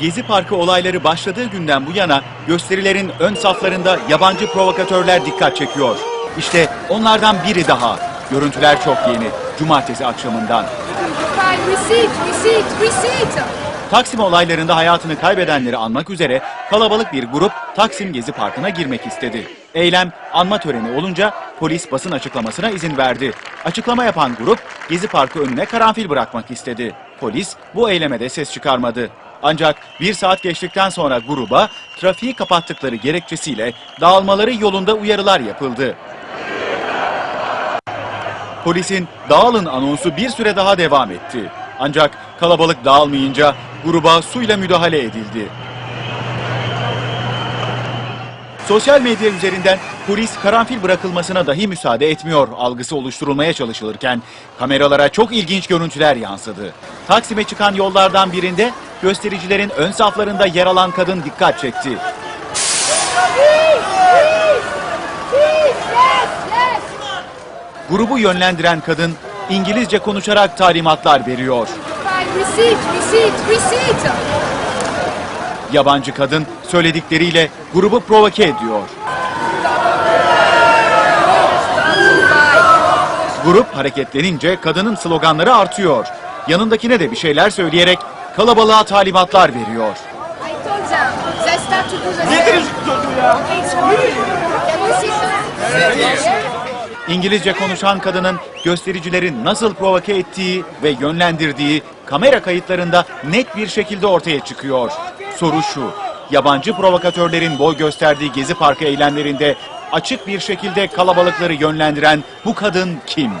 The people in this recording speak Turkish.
Gezi Parkı olayları başladığı günden bu yana gösterilerin ön saflarında yabancı provokatörler dikkat çekiyor. İşte onlardan biri daha. Görüntüler çok yeni. Cumartesi akşamından. Taksim olaylarında hayatını kaybedenleri anmak üzere kalabalık bir grup Taksim Gezi Parkı'na girmek istedi. Eylem anma töreni olunca polis basın açıklamasına izin verdi. Açıklama yapan grup Gezi Parkı önüne karanfil bırakmak istedi. Polis bu eyleme ses çıkarmadı. Ancak bir saat geçtikten sonra gruba trafiği kapattıkları gerekçesiyle dağılmaları yolunda uyarılar yapıldı. Polisin dağılın anonsu bir süre daha devam etti. Ancak kalabalık dağılmayınca gruba suyla müdahale edildi. Sosyal medya üzerinden polis karanfil bırakılmasına dahi müsaade etmiyor algısı oluşturulmaya çalışılırken kameralara çok ilginç görüntüler yansıdı. Taksim'e çıkan yollardan birinde göstericilerin ön saflarında yer alan kadın dikkat çekti. Grubu yönlendiren kadın İngilizce konuşarak talimatlar veriyor. Receipt, receipt, receipt. Yabancı kadın söyledikleriyle grubu provoke ediyor. Grup hareketlenince kadının sloganları artıyor. Yanındakine de bir şeyler söyleyerek kalabalığa talimatlar veriyor. I told them, İngilizce konuşan kadının göstericilerin nasıl provoke ettiği ve yönlendirdiği kamera kayıtlarında net bir şekilde ortaya çıkıyor. Soru şu, yabancı provokatörlerin boy gösterdiği Gezi Parkı eylemlerinde açık bir şekilde kalabalıkları yönlendiren bu kadın kim?